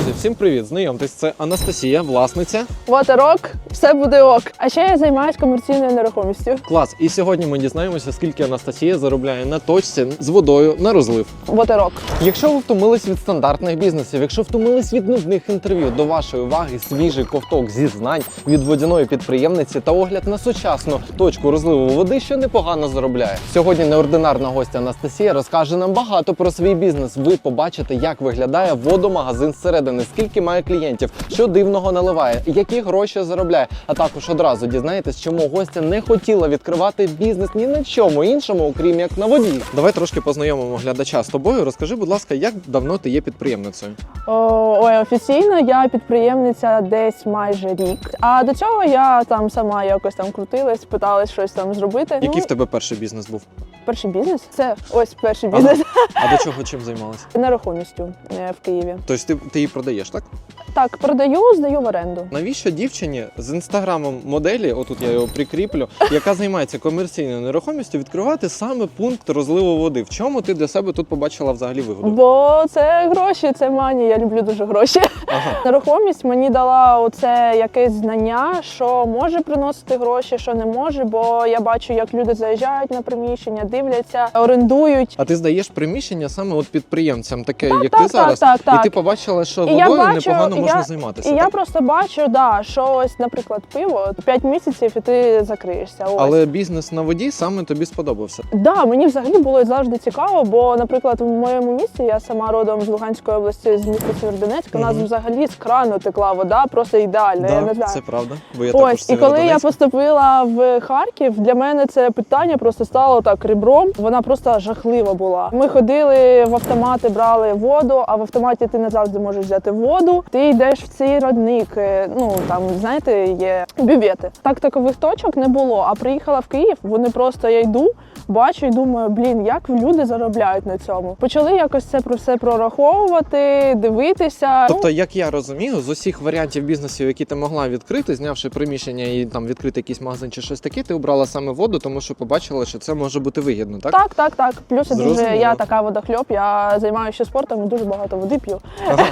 Друзі, всім привіт! Знайомтесь, це Анастасія, власниця. Вотерок, все буде ок. А ще я займаюся комерційною нерухомістю. Клас. І сьогодні ми дізнаємося, скільки Анастасія заробляє на точці з водою на розлив. Вотерок. Якщо ви втомились від стандартних бізнесів, якщо втомились від нудних інтерв'ю, до вашої уваги свіжий ковток зі знань від водяної підприємниці та огляд на сучасну точку розливу води, що непогано заробляє. Сьогодні неординарна гостя Анастасія розкаже нам багато про свій бізнес. Ви побачите, як виглядає водомагазин зсередини, скільки має клієнтів, що дивного наливає, які гроші заробляє. А також одразу дізнаєтесь, чому гостя не хотіла відкривати бізнес ні на чому іншому, окрім як на воді. Давай трошки познайомимо глядача з тобою. Розкажи, будь ласка, як давно ти є підприємницею? О, ой, офіційно я підприємниця десь майже рік. А до цього я там сама якось там крутилась, питалась щось там зробити. Який Ну, в тебе перший бізнес був? Перший бізнес? Це ось перший Ага. бізнес А до чого чим займалася? нерухомістю е, в Києві. Тобто ти, ти її продаєш, так? Так, продаю, здаю в оренду. Навіщо дівчині з інстаграмом моделі, отут я його прикріплю, яка займається комерційною нерухомістю, відкривати саме пункт розливу води? В чому ти для себе тут побачила взагалі вигоду? Бо це гроші, це мані. Я люблю дуже гроші. Ага. Нерухомість мені дала оце якесь знання, що може приносити гроші, що не може. Бо я бачу, як люди заїжджають на приміщення, дивляться, орендують. А ти здаєш приміщення саме от підприємцям, таке як так, ти так, зараз, так, так. і ти побачила, що І водою бачу, непогано і можна я- займатися. І я просто бачу, да, що ось, наприклад, пиво 5 місяців, і ти закриєшся. Ось. Але бізнес на воді саме тобі сподобався. Да, мені взагалі було завжди цікаво, бо, наприклад, в моєму місті я сама родом з Луганської області, з міста Сєвєродонецьк, у нас взагалі з крану текла вода, просто ідеальна. я не знаю. це правда. Бо я також Ось, і коли я поступила в Харків, для мене це питання просто стало так ребром. Вона просто жахлива була. Ми ходили в автомати, брали воду, а в автоматі ти не завжди можеш взяти воду. Ти йдеш в цей родник. Ну там знаєте, є бювети. Так такових точок не було. А приїхала в Київ. Вони просто я йду. Бачу і думаю, блін, як люди заробляють на цьому. Почали якось це про все прораховувати, дивитися. Тобто, як я розумію, з усіх варіантів бізнесів, які ти могла відкрити, знявши приміщення і там відкрити якийсь магазин чи щось таке, ти обрала саме воду, тому що побачила, що це може бути вигідно, так? Так, так, так. Плюс я дуже Зрозуміло. я така водохльоп. Я займаюся спортом і дуже багато води п'ю. Ага.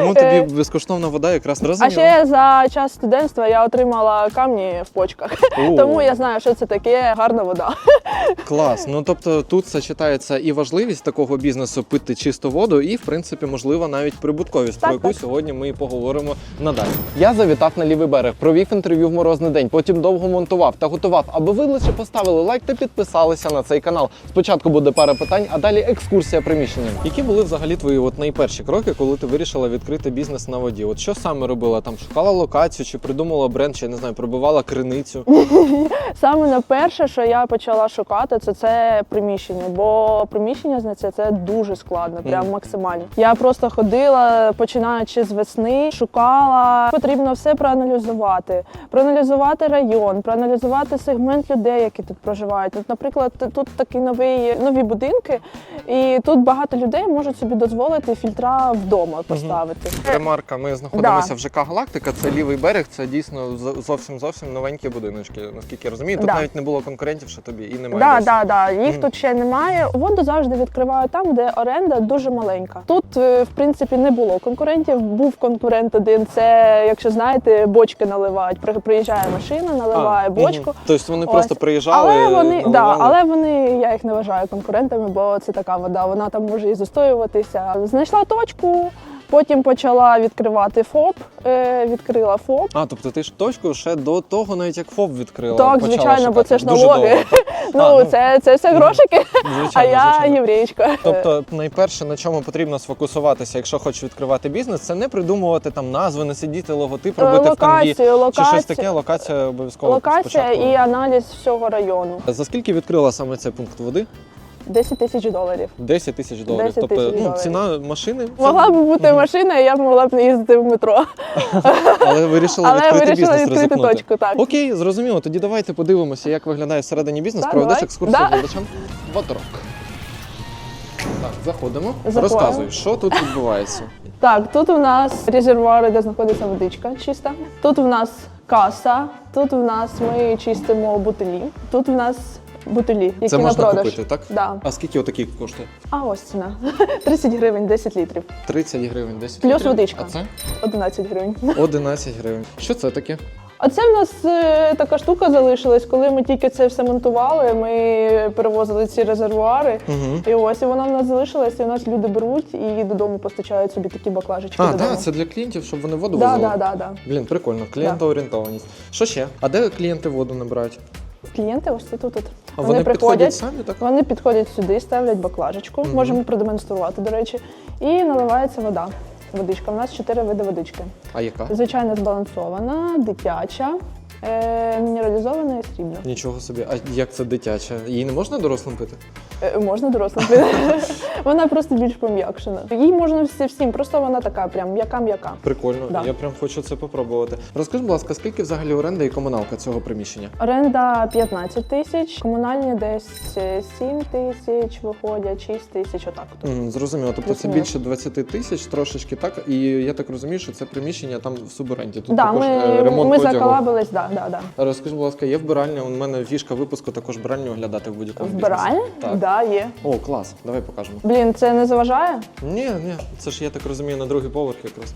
Тому Е, тобі безкоштовна вода якраз А ще за час студентства я отримала камні в почках, О, тому я знаю, що це таке гарна вода. клас. Ну тобто тут сочетається і важливість такого бізнесу пити чисту воду, і в принципі можливо навіть прибутковість, Так, про яку так. сьогодні ми і поговоримо надалі. Я завітав на лівий берег, провів інтерв'ю в морозний день, потім довго монтував та готував, аби ви лише поставили лайк та підписалися на цей канал. Спочатку буде пара питань, а далі екскурсія приміщенням. Які були взагалі твої от найперші кроки, коли ти вирішила відкрити бізнес на воді? От що саме робила? Там шукала локацію, чи придумала бренд, чи не знаю, пробивала криницю. Саме на перше, що я почала шукати, це це приміщення, бо приміщення знається, це дуже складно, прям максимально. Я просто ходила, починаючи з весни, шукала. Потрібно все проаналізувати, проаналізувати район, проаналізувати сегмент людей, які тут проживають. От, наприклад, тут такі нові, нові будинки, і тут багато людей можуть собі дозволити фільтра вдома поставити. Ремарка, ми знаходимося Да. в ЖК Галактика. Це лівий берег. Це дійсно зовсім зовсім новенькі будиночки. Наскільки я розумію, тут Да. навіть не було конкурентів, що тобі і немає. Да, да, да. Їх Мгм. тут ще немає. Воду завжди відкривають там, де оренда дуже маленька. Тут, е, в принципі, не було конкурентів. Був конкурент один. Це, якщо знаєте, бочки наливають. При- Приїжджає машина, наливає А, бочку. мгм. Тобто вони Ось. просто приїжджали. Але вони, да, але вони, я їх не вважаю конкурентами, бо це така вода. Вона там може і застоюватися. Знайшла точку. Потім почала відкривати ФОП, е, відкрила ФОП. А, тобто ти ж точку ще до того, навіть як ФОП відкрила. Так, почала звичайно, бо це ж Дуже налоги. Ну, А, ну, це, це все грошики, Звичайно, а я єврейська. Тобто, найперше, на чому потрібно сфокусуватися, якщо хочеш відкривати бізнес, це не придумувати там назви, не сидіти логотип, Е, робити в канві. локацію, Чи щось таке, локація обов'язково локація спочатку. і аналіз всього району. За скільки відкрила саме цей пункт води? 10 тисяч доларів. 10 тисяч доларів. 10 тобто тисяч ну, доларів. ціна машини. це- Могла б бути машина, і я б могла б не їздити в метро. Але вирішила Але відкрити вирішила бізнес, відкрити ризикнути. точку. Так. Окей, зрозуміло. Тоді давайте подивимося, як виглядає всередині бізнес. Так, Проведеш давай. екскурсію Да. глядачам. Воторок. Так, заходимо. Заходимо. Розказуй, що тут відбувається. Так, тут у нас резервуари, де знаходиться водичка чиста. Тут у нас каса, тут у нас ми чистимо бутилі, тут у нас бутилі, які Це на можна продаж. купити, так? Да. А скільки отакий коштує? А ось ціна. 30 гривень, 10 літрів. 30 гривень, 10 Плюс літрів. водичка. А це 11 гривень. 11 гривень. Що це таке? А це в нас е, така штука залишилась, коли ми тільки це все монтували, ми перевозили ці резервуари. Угу. І ось і вона в нас залишилась, і у нас люди беруть і додому постачають собі такі баклажечки. А, додому. так, це для клієнтів, щоб вони воду да, возили. да, да, да. Блін, прикольно, клієнтоорієнтованість. Що ще? А де клієнти воду набирають? Клієнти ось тут. тут. А вони, вони приходять. самі, так? Вони підходять сюди, ставлять баклажечку, Мгм. можемо продемонструвати, до речі, і наливається вода. Водичка. У нас чотири види водички. А яка? Звичайно, збалансована, дитяча, е, мінералізована і срібна. Нічого собі. А як це дитяча? Її не можна дорослим пити? Е, можна дорослим пити. вона просто більш пом'якшена. Їй можна всі- всім, просто вона така, прям м'яка-м'яка. Прикольно, Да. я прям хочу це попробувати. Розкажи, будь ласка, скільки взагалі оренда і комуналка цього приміщення? Оренда 15 тисяч, комунальні десь е, 7 тисяч виходять, 6 тисяч, отак. от. М, Зрозуміло, тобто це Плюс-мінус. більше 20 тисяч, трошечки так. І я так розумію, що це приміщення там в суборенді. Тут Да, також ми, е, ремонт ми одягу. заколабились, да, да, да. Розкажи, будь ласка, є вбиральня? У мене фішка випуску також вбиральню оглядати в будь-якому Вбиральня? бізнесі. Так. Да, є. О, клас, давай покажемо. Блін, це не заважає? Ні, ні, це ж я так розумію, на другий поверх якраз.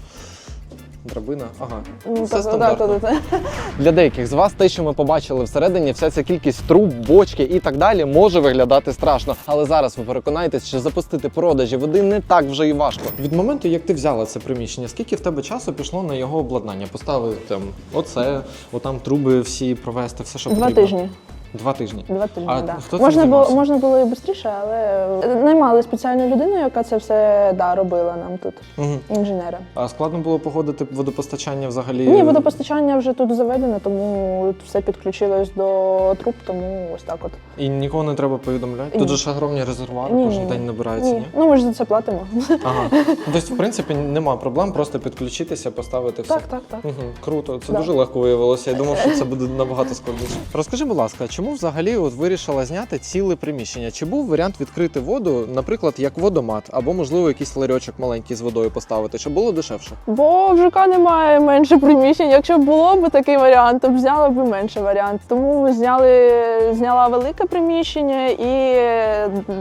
Драбина, ага. Ну, Все стандартно. так, так, так. Для деяких з вас те, що ми побачили всередині, вся ця кількість труб, бочки і так далі може виглядати страшно. Але зараз ви переконаєтесь, що запустити продажі води не так вже і важко. Від моменту, як ти взяла це приміщення, скільки в тебе часу пішло на його обладнання? Поставити там оце, отам труби всі провести, все що Два потрібно. тижні. Два тижні. Два тижні, А да. хто цим можна було займався? можна було і швидше, але наймали спеціальну людину, яка це все да, робила нам тут, Угу. інженера. А складно було погодити водопостачання взагалі? Ні, водопостачання вже тут заведене, тому все підключилось до труб, тому ось так от. І нікого не треба повідомляти. Тут Ні. же ж огромні резервуари Ні, кожен ні, день набираються, ні? Ні. Ну ми ж за це платимо. Ага. Тобто, в принципі, нема проблем просто підключитися, поставити все. Так, так, так. Угу, круто, це Да. дуже легко виявилося. Я думав, що це буде набагато складніше. Розкажи, будь ласка, чому взагалі от вирішила зняти ціле приміщення? Чи був варіант відкрити воду, наприклад, як водомат, або можливо якийсь ларьочок маленький з водою поставити, щоб було дешевше? Бо в ЖК немає менше приміщень. Якщо було б такий варіант, то б взяли б менше варіант. Тому зняли, зняла велике приміщення і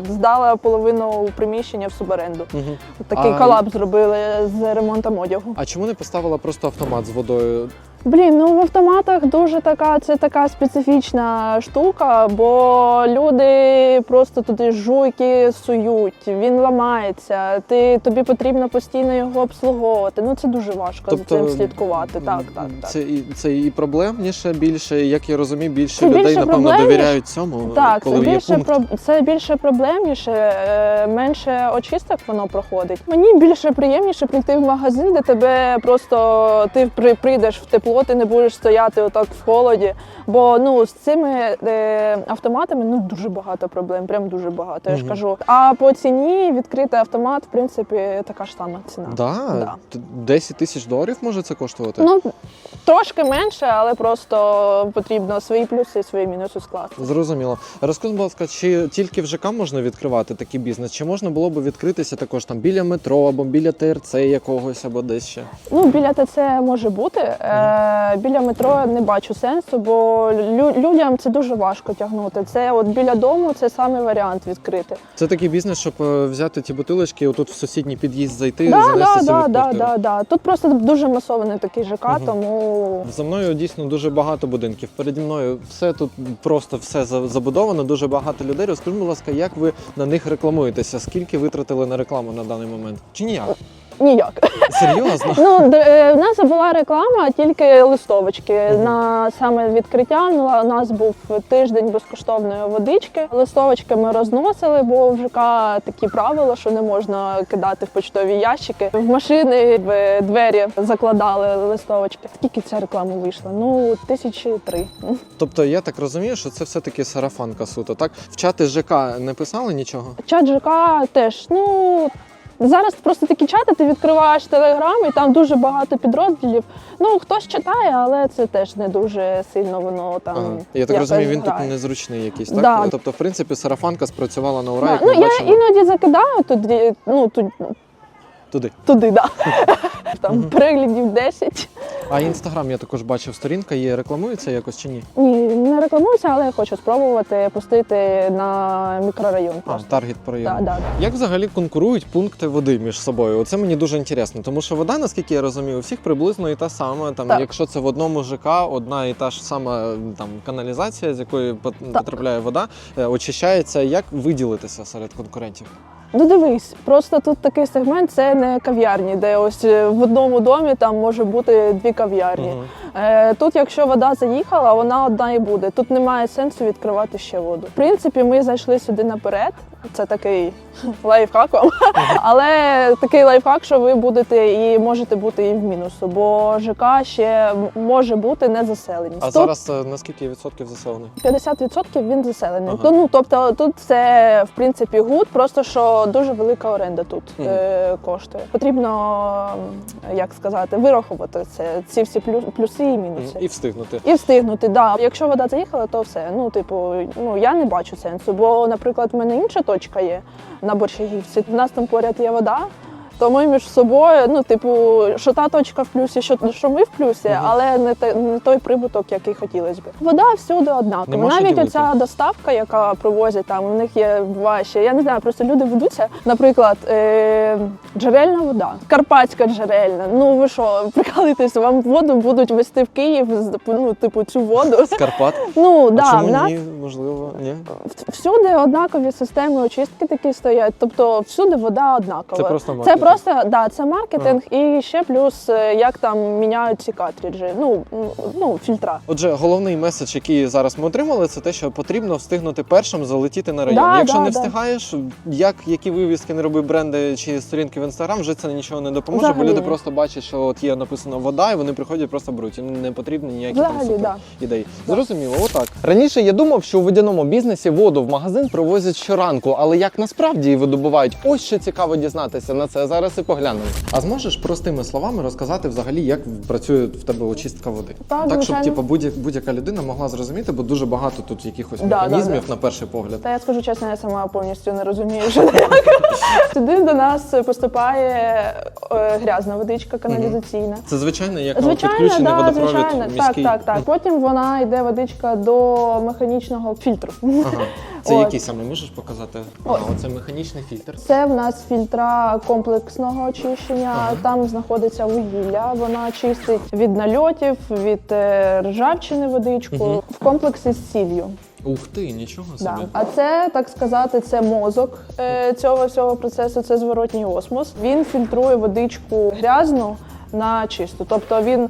здала половину приміщення в суборенду. Угу. Такий А- колапс зробили з ремонтом одягу. А чому не поставила просто автомат з водою? Блін, ну в автоматах дуже така, це така специфічна штука, бо люди просто туди жуйки сують, він ламається. Ти тобі потрібно постійно його обслуговувати. Ну це дуже важко за цим слідкувати. Так, так, так. Це і це і проблемніше більше, як я розумію, більше Це людей більше напевно проблемніше. довіряють цьому, Так, це коли є більше пункт. про це більше проблемніше, е, менше очисток воно проходить. Мені більше приємніше прийти в магазин, де тебе просто ти при- прийдеш в тепло, ти не будеш стояти отак в холоді. Бо ну з цими е, автоматами ну дуже багато проблем, прям дуже багато. Я ж Мгм. кажу. А по ціні відкритий автомат, в принципі, така ж сама ціна. Да? Да. Т- 10 тисяч доларів може це коштувати? Ну трошки менше, але просто потрібно свої плюси і свої мінуси скласти. Зрозуміло. Розкажи, будь ласка, чи тільки в ЖК можна відкривати такий бізнес? Чи можна було б відкритися також там біля метро або біля ТРЦ якогось, або десь ще? Ну, біля ТЦ може бути. Е, біля метро не бачу сенсу, бо лю- людям це дуже важко тягнути. Це от біля дому це саме варіант відкрити. Це такий бізнес, щоб е, взяти ті бутилочки, отут в сусідній під'їзд зайти, Да, завести да, собі да, в да, да, да. Тут просто дуже масований такий ЖК, Мгм. тому За мною дійсно дуже багато будинків. Переді мною все тут просто все забудовано, дуже багато людей. Розкажи, будь ласка, як ви на них рекламуєтеся? Скільки витратили на рекламу на даний момент? Чи ніяк? Ніяк. Серйозно? Ну, е, в нас була реклама, тільки листовочки. На саме відкриття ну, у нас був тиждень безкоштовної водички. Листовочки ми розносили, бо в ЖК такі правила, що не можна кидати в почтові ящики. В машини в двері закладали листовочки. Скільки ця реклама вийшла? Ну, тисячі три. Тобто я так розумію, що це все-таки сарафанка суто, так? В чати ЖК не писали нічого? Чат ЖК теж, ну. Зараз просто такі чати, ти відкриваєш телеграм, і там дуже багато підрозділів. Ну хтось читає, але це теж не дуже сильно воно там. Ага. Я так розумію, він грає. тут незручний якийсь, так? Да. Тобто, в принципі, сарафанка спрацювала на ура, Да. як Ну ми я бачимо. іноді закидаю туди, ну тут Туди. туди, да. Там переглядів 10. А інстаграм я також бачив, сторінка є, рекламується якось чи ні? Ні, не рекламуюся, але я хочу спробувати пустити на мікрорайон. А, Просто. таргет району. Да, да. Як взагалі конкурують пункти води між собою? Оце мені дуже інтересно, тому що вода, наскільки я розумію, у всіх приблизно і та сама. Там, Так. якщо це в одному ЖК, одна і та ж сама там каналізація, з якої пот- потрапляє вода, е, очищається. Як виділитися серед конкурентів? Ну дивись, просто тут такий сегмент це не кав'ярні, де ось е, в одному домі там може бути дві кав'ярні. Е, Тут, якщо вода заїхала, вона одна і буде. Тут немає сенсу відкривати ще воду. В принципі, ми зайшли сюди наперед. Це такий лайфхак вам. Але такий лайфхак, що ви будете і можете бути і в мінусу, бо ЖК ще може бути не заселеність. А Тут зараз е, на відсотків заселений? 50% він заселений. Ага. То, ну, тобто тут це в принципі гуд, просто що дуже велика оренда тут Мгм. е, коштує. Потрібно, м, як сказати, вирахувати це, ці всі плю- плюси і мінуси. І встигнути. І встигнути, да. Якщо вода заїхала, то все. Ну, типу, ну я не бачу сенсу. Бо, наприклад, в мене інша точка є на Борщагівці. У нас там поряд є вода. То ми між собою, ну, типу, що та точка в плюсі, що, що ми в плюсі, але не, те, не той прибуток, який хотілося б. Вода всюди однакова. Нема що Навіть ділити. оця доставка, яка привозять там, у них є важче. Я не знаю, просто люди ведуться. Наприклад, е- джерельна вода, карпатська джерельна. Ну ви що, прикалуєтесь, вам воду будуть вести в Київ, з- ну, типу, цю воду. З Карпат. Ну а да, в чому нас ні? Можливо, ні. всюди однакові системи очистки такі стоять. Тобто всюди вода однакова. Це просто маркетинг. Просто да, це маркетинг, і ще плюс е, як там міняють ці картриджі. Ну м, ну фільтра. Отже, головний меседж, який зараз ми отримали, це те, що потрібно встигнути першим залетіти на район. Да, Якщо да, не да. встигаєш, як які вивіски не роби бренди чи сторінки в інстаграм, вже це нічого не допоможе, бо люди ні. просто бачать, що от є написано вода, і вони приходять просто беруть. І не потрібні ніякі там Взагалі, супер да. ідеї. Зрозуміло, отак. Раніше я думав, що у водяному бізнесі воду в магазин привозять щоранку, але як насправді її видобувають, ось що цікаво дізнатися на це зараз і поглянемо. А зможеш простими словами розказати взагалі, як працює в тебе очистка води? Так, так щоб звичайно. типу, будь- будь-яка людина могла зрозуміти, бо дуже багато тут якихось Да, механізмів да. на перший погляд. Та я скажу чесно, я сама повністю не розумію, що це як. Сюди до нас поступає е, грязна водичка каналізаційна. Це звичайно, як Звичайно, підключений да, водопровід звичайно. Так, так, так. Потім вона йде водичка до механічного фільтру. Ага. Це От. який саме можеш показати? Ага, Ось. оце механічний фільтр. Це в нас фільтра комплексного очищення. Ага. Там знаходиться вугілля. Вона чистить від нальотів, від е, ржавчини водичку Мгм. в комплексі з сіллю. Ух ти, нічого собі. А це так сказати, це мозок е, цього всього процесу. Це зворотній осмос. Він фільтрує водичку грязну на чисту. Тобто він.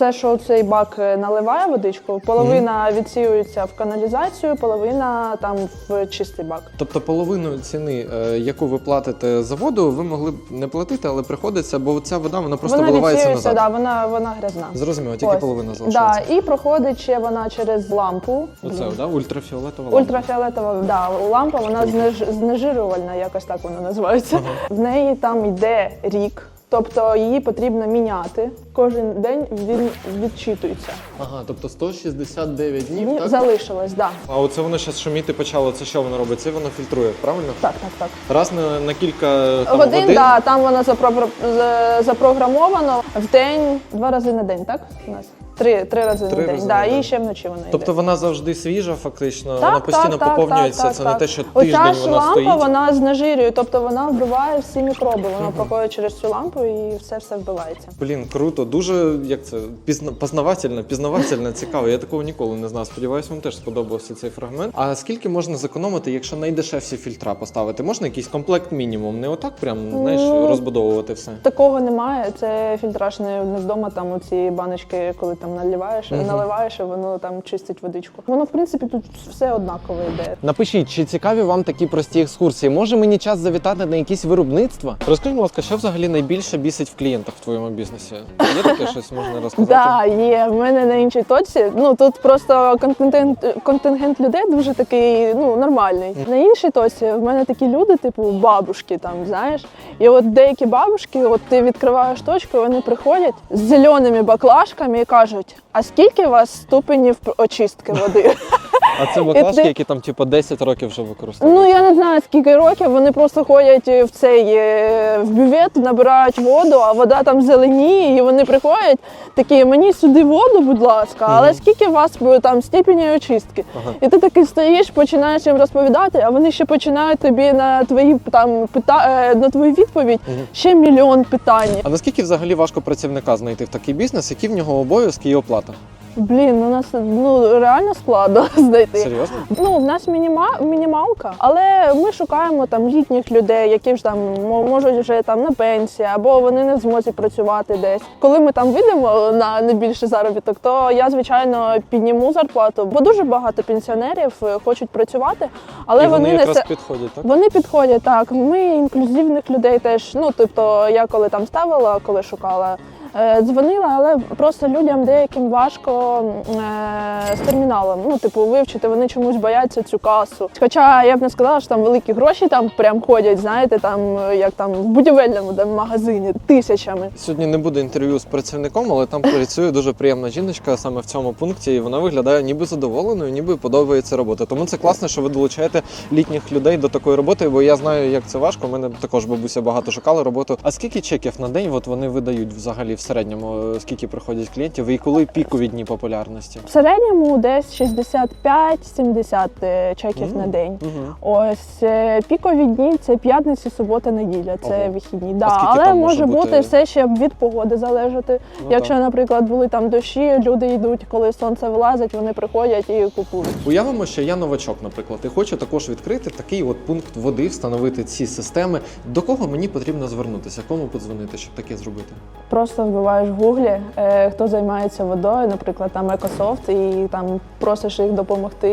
Все, що цей бак е, наливає водичку, половина відсіюється в каналізацію, половина там в чистий бак. Тобто половину ціни, е, яку ви платите за воду, ви могли б не платити, але приходиться, бо ця вода вона просто вона виливається відсіюється, назад. да, вона, вона грязна. Зрозуміло, тільки Ось. половина Да, залишається. і проходить ще вона через лампу. Оце, да? ультрафіолетова лампа. Ультрафіолетова да, лампа, вона знеж, знежирювальна, якось так вона називається. В неї там йде рік. Тобто її потрібно міняти. Кожен день він відчитується. Ага, тобто 169 днів, Ні, так? Залишилось, да. А оце воно зараз шуміти почало. Це що воно робить? Це воно фільтрує, правильно? Так, так, так. Раз на, на кілька там, Годин, годин. да, там вона запро- за- запрограмовано в день, два рази на день, так? У нас? Три, три рази Три на день. рази да, на день. і ще вночі вона йде. Тобто вона завжди свіжа, фактично, Так, вона постійно так, так, поповнюється. так, це так, не те, що тиждень Оця ж вона лампа, стоїть. вона знежирює, тобто вона вбиває всі мікроби. Вона проходить через цю лампу і все все вбивається. Блін, круто, дуже як це пізна, познавательно, пізнавательно, цікаво. Я такого ніколи не знав. Сподіваюсь, вам теж сподобався цей фрагмент. А скільки можна зекономити, якщо найдешевші фільтра поставити? Можна якийсь комплект мінімум? Не отак, прям знаєш, Ну, розбудовувати все. Такого немає. Це фільтраж не, вдома. Там оці баночки, коли там наливаєш, Мгм. наливаєш, і воно там чистить водичку. Воно в принципі тут все однаково йде. Напишіть, чи цікаві вам такі прості екскурсії? Може мені час завітати на якісь виробництва? Розкажіть, будь ласка, що взагалі найбільше бісить в клієнтах в твоєму бізнесі? Є таке щось можна розказати? Да, є. В мене на іншій точці. Ну тут просто контингент, контингент людей дуже такий, ну нормальний. На іншій точці в мене такі люди, типу бабушки, там знаєш. І от деякі бабушки, от ти відкриваєш точку, вони приходять з зеленими баклажками і кажуть: а скільки у вас ступенів очистки води? А це баклажки, ти- які там типу 10 років вже використовують. Ну я не знаю скільки років. Вони просто ходять в цей е, в бювет, набирають воду, а вода там зеленіє, і вони приходять такі, мені сюди воду, будь ласка, але скільки у вас е, там степені очистки? Ага. І ти такий стоїш, починаєш їм розповідати, а вони ще починають тобі на твої там пита... е, на твою відповідь Мгм. ще мільйон питань. А наскільки взагалі важко працівника знайти в такий бізнес, які в нього обов'язки і оплата? Блін, у нас ну реально складно знайти. Серйозно? Ну, в нас мініма, мінімалка, але ми шукаємо там літніх людей, які ж там можуть вже там на пенсії, або вони не в змозі працювати десь. Коли ми там вийдемо на найбільший заробіток, то я звичайно підніму зарплату, бо дуже багато пенсіонерів е, хочуть працювати, але і вони, вони, не якраз се- підходять, так? вони підходять так. Ми інклюзивних людей теж. Ну тобто, я коли там ставила, коли шукала. Е, Дзвонила, але просто людям деяким важко е, з терміналом. Ну, типу, вивчити, вони чомусь бояться цю касу. Хоча я б не сказала, що там великі гроші там прям ходять, знаєте, там е, як там в будівельному там, магазині тисячами. Сьогодні не буде інтерв'ю з працівником, але там працює дуже приємна жіночка саме в цьому пункті, і вона виглядає ніби задоволеною, ніби подобається робота. Тому це класно, що ви долучаєте літніх людей до такої роботи, бо я знаю, як це важко. У мене також бабуся багато шукала роботу. А скільки чеків на день от вони видають взагалі в середньому? е, Скільки приходять клієнтів і коли пікові дні популярності? В середньому десь 65-70 е, чеків Мгм. на день. Угу. Ось е, пікові дні це п'ятниця, субота, неділя. Це Ого. вихідні. Да, але може може бути бути? все ще від погоди залежати. Ну, Якщо, так. наприклад, були там дощі, люди йдуть, коли сонце вилазить, вони приходять і купують. Уявимо, що я новачок, наприклад, і хочу також відкрити такий от пункт води, встановити ці системи. До кого мені потрібно звернутися? Кому подзвонити, щоб таке зробити? Просто вбиваєш в гуглі, е, хто займається водою, наприклад, там Екософт, і там просиш їх допомогти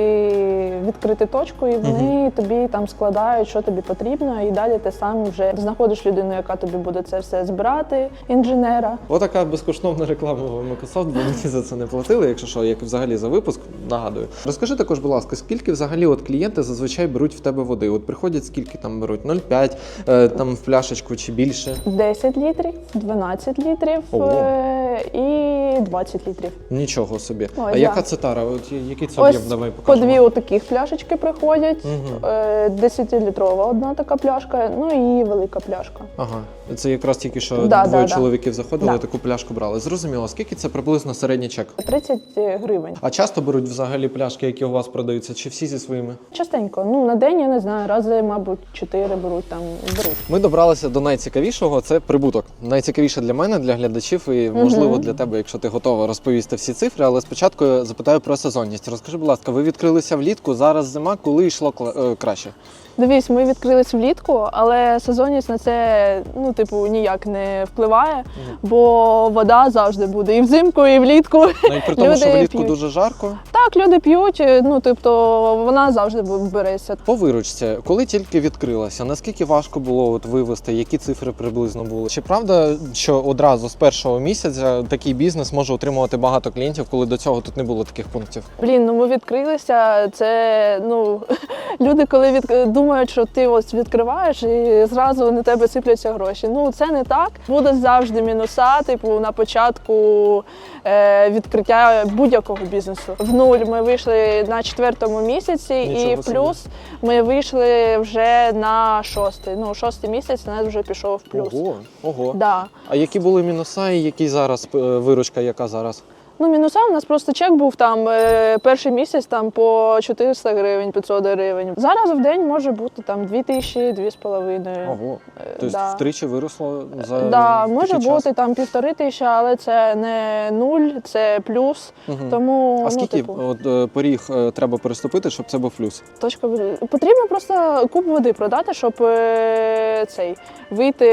відкрити точку, і вони тобі там складають, що тобі потрібно, і далі ти сам вже знаходиш людину, яка тобі буде це все збирати, інженера. Отака безкоштовна реклама в Microsoft, бо мені за це не платили, якщо що, як взагалі за випуск, нагадую. Розкажи також, будь ласка, скільки взагалі от клієнти зазвичай беруть в тебе води? От приходять, скільки там беруть? 0,5, е, там в пляшечку чи більше? 10 літрів, 12 літрів Ого. е, і 20 літрів. Нічого собі. Ой, а да. яка це тара? От який це Ось об'єм? Давай по дві отаких пляшечки приходять. Е, 10-літрова одна така пляшка, ну і велика пляшка. Ага, це якраз тільки що Да, двоє да, да. чоловіків заходили, Да. таку пляшку брали. Зрозуміло, скільки це приблизно середній чек? 30 гривень. А часто беруть взагалі пляшки, які у вас продаються, чи всі зі своїми? Частенько. Ну на день я не знаю, рази, мабуть, 4 беруть там беруть. Ми добралися до найцікавішого це прибуток. Найцікавіше для мене, для глядачів, і можливо для тебе, якщо ти готова розповісти всі цифри. Але спочатку я запитаю про сезонність. Розкажи, будь ласка, ви відкрилися влітку, зараз зима, коли йшло кла- е, краще? Дивись, ми відкрились влітку, але сезонність на це ну, типу, ніяк не впливає, бо вода завжди буде і взимку, і влітку. Навіть при тому, Люди що влітку п'ють. дуже жарко. Так, люди п'ють, ну тобто вона завжди береться. По виручці, коли тільки відкрилася, наскільки важко було от вивести, які цифри приблизно були? Чи правда, що одразу з першого місяця такий бізнес може отримувати багато клієнтів, коли до цього тут не було таких пунктів? Блін, ну ми відкрилися. Це ну люди, коли від думають, що ти ось відкриваєш і зразу на тебе сипляться гроші. Ну це не так. Буде завжди мінуса. Типу на початку е, відкриття будь-якого бізнесу. В нуль ми вийшли на четвертому місяці, Нічого і собі. плюс ми вийшли вже на шостий. Ну шостий місяць у нас вже пішов в плюс. Ого, ого. Да. А які були мінуса і які зараз е, виручка, яка зараз? Ну, мінуса у нас просто чек був там е, перший місяць там по 400 гривень, 500 гривень. Зараз в день може бути там 2 тисячі, 2,5. Ого. Е, Тобто да. втричі виросло за Да, може такий бути час? там півтори тисячі, але це не нуль, це плюс. Мгм. Тому А ну, скільки типу, от, е, поріг е, треба переступити, щоб це був плюс? точка потрібно просто куб води продати, щоб е, цей вийти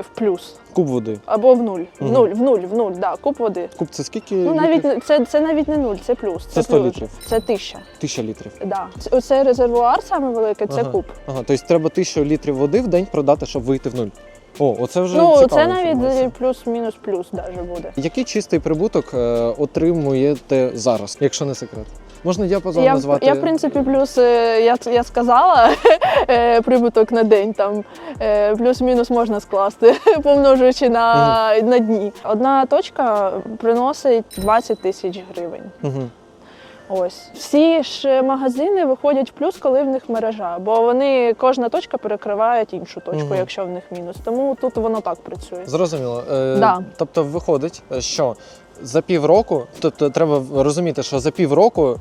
в плюс Куб води. або в нуль. В нуль, в нуль, в нуль, да, куб води. Куб це скільки? Ну навіть це, це навіть не нуль, це плюс. Це 100 плюс. літрів. Це тисяча. Тисяча літрів. Да. Ц- Оце резервуар саме великий, це Ага. куб. Ага, тобто треба тисячу літрів води в день продати, щоб вийти в нуль. О, оце вже Ну, цікава це навіть інформація. плюс-мінус плюс даже буде. Який чистий прибуток е, отримуєте зараз, якщо не секрет? Можна Я, в- назвати? я, в принципі, плюс, е, я, я сказала, е, прибуток на день там е, плюс-мінус можна скласти, помножуючи на, на дні. Одна точка приносить 20 тисяч гривень. Угу. Ось всі ж магазини виходять в плюс, коли в них мережа, бо вони кожна точка перекриває іншу точку, Мгм. якщо в них мінус. Тому тут воно так працює. Зрозуміло. Е, Да. Тобто виходить, що за півроку, тобто треба розуміти, що за півроку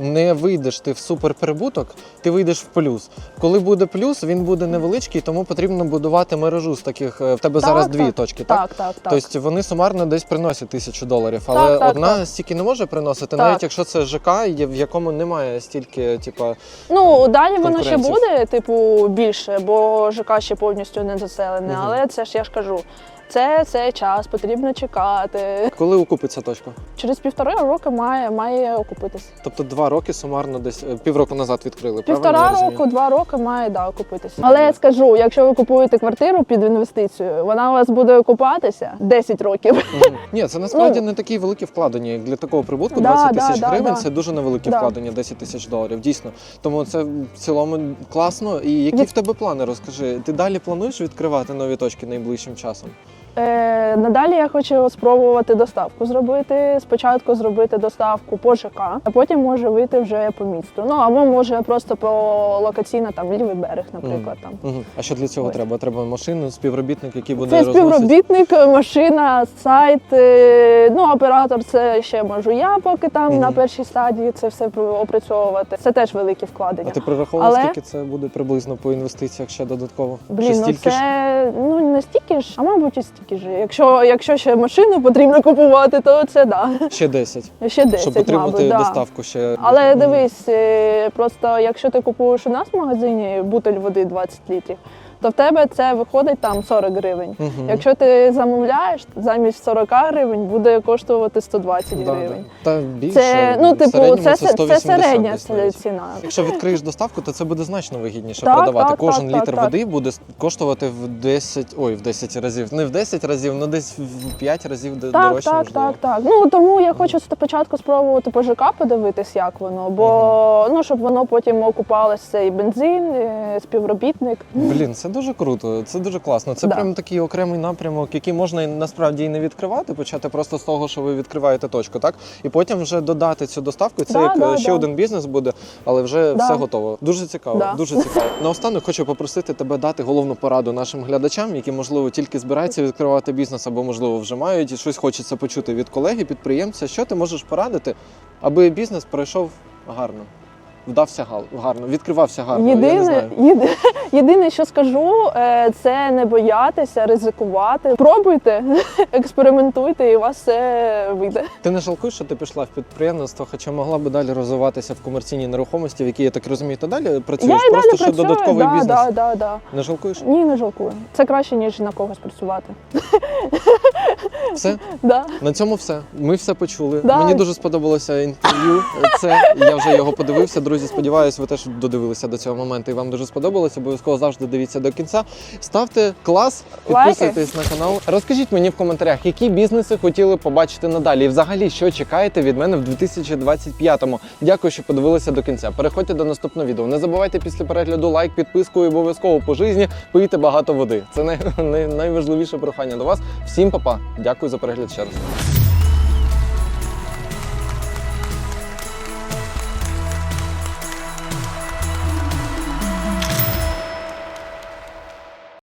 не вийдеш ти в суперприбуток, ти вийдеш в плюс. Коли буде плюс, він буде невеличкий, тому потрібно будувати мережу з таких. е, В тебе Так, зараз дві так. точки, так? Так, так, так. Тобто вони сумарно десь приносять тисячу доларів, але Так, одна так. стільки не може приносити, Так. навіть якщо це ЖК, в якому немає стільки, типа, Ну далі воно ще буде, типу, більше, бо ЖК ще повністю не заселене. Мгм. Але це ж я ж кажу. Це, це час, потрібно чекати. коли окупиться точка. Через півтора року має, має окупитися. Тобто два роки сумарно десь е, півроку назад відкрили. Півтора року, два роки має да, окупитися. Але я скажу, якщо ви купуєте квартиру під інвестицію, вона у вас буде окупатися 10 років. Мгм. Ні, це насправді Ну, не такі великі вкладення. Як для такого прибутку Да, 20 да, тисяч да, гривень да. це дуже невеликі Да. вкладення, 10 тисяч доларів. Дійсно. Тому це в цілому класно. І які Від- в тебе плани? Розкажи, ти далі плануєш відкривати нові точки найближчим часом? Е, надалі я хочу спробувати доставку зробити. Спочатку зробити доставку по ЖК, а потім може вийти вже по місту. Ну або може просто по локаційно там лівий берег, наприклад. Там Угу. А що для цього Ось. треба? Треба машину, співробітник, який буде це розносити? співробітник, машина, сайт. е, Ну оператор, це ще можу я, поки там Мгм. на першій стадії це все опрацьовувати. Це теж великі А ти прораховував, Але- скільки це буде приблизно по інвестиціях ще додатково? Чи Блін, ну стільки ж? ну не стільки ж, а мабуть і стільки ж. Якщо, якщо ще машину потрібно купувати, то це да. Ще 10, Ще 10, щоб отримати мабуть, да. доставку ще. Але дивись, е, просто якщо ти купуєш у нас в магазині бутиль води 20 літрів, то в тебе це виходить там 40 гривень. Мгм. Якщо ти замовляєш, замість 40 гривень буде коштувати 120 Да, гривень. да. Та більше. Це ну, типу, це, це, це середня ціна. Якщо відкриєш доставку, то це буде значно вигідніше Так, продавати. так, Кожен так, літр так, води буде коштувати в 10, ой, в 10 разів. Не в 10 разів, ну десь в 5 разів Так, дорожче. так, можливо. так, так. Ну тому я хочу спочатку спробувати по ЖК подивитись, як воно, бо ну щоб воно потім окупалось цей бензин, е, співробітник. Блін, це дуже круто, це дуже класно. Це Да. прям такий окремий напрямок, який можна насправді і не відкривати, почати просто з того, що ви відкриваєте точку, так? І потім вже додати цю доставку. Це Да, як да, е, ще да. один бізнес буде, але вже Да. все готово. Дуже цікаво. Да. Дуже цікаво. Наостанок хочу попросити тебе дати головну пораду нашим глядачам, які можливо тільки збираються відкривати бізнес або можливо вже мають і щось хочеться почути від колеги, підприємця. Що ти можеш порадити, аби бізнес пройшов гарно? Вдався гарно, відкривався гарно. я не Єдине, знаю. єди- єдине, що скажу, е, це не боятися, ризикувати. Пробуйте, експериментуйте, і у вас все вийде. Ти не жалкуєш, що ти пішла в підприємництво, хоча могла би далі розвиватися в комерційній нерухомості, в якій я так розумію, ти далі працюєш я просто працюю. додатковий да, бізнес. Да, да, да. Не жалкуєш? Ні, не жалкую. Це краще, ніж на когось працювати. Все Да. на цьому все. Ми все почули. Да. Мені дуже сподобалося інтерв'ю. Це я вже його подивився. Друзі, сподіваюся, ви теж додивилися до цього моменту і вам дуже сподобалося. Обов'язково завжди дивіться до кінця. Ставте клас, Лайки. підписуйтесь на канал. Розкажіть мені в коментарях, які бізнеси хотіли побачити надалі. І взагалі, що чекаєте від мене в 2025-му. Дякую, що подивилися до кінця. Переходьте до наступного відео. Не забувайте після перегляду лайк, підписку і обов'язково по житті пийте багато води. Це най- най- найважливіше прохання до вас. Всім па-па. Дякую за перегляд ще раз.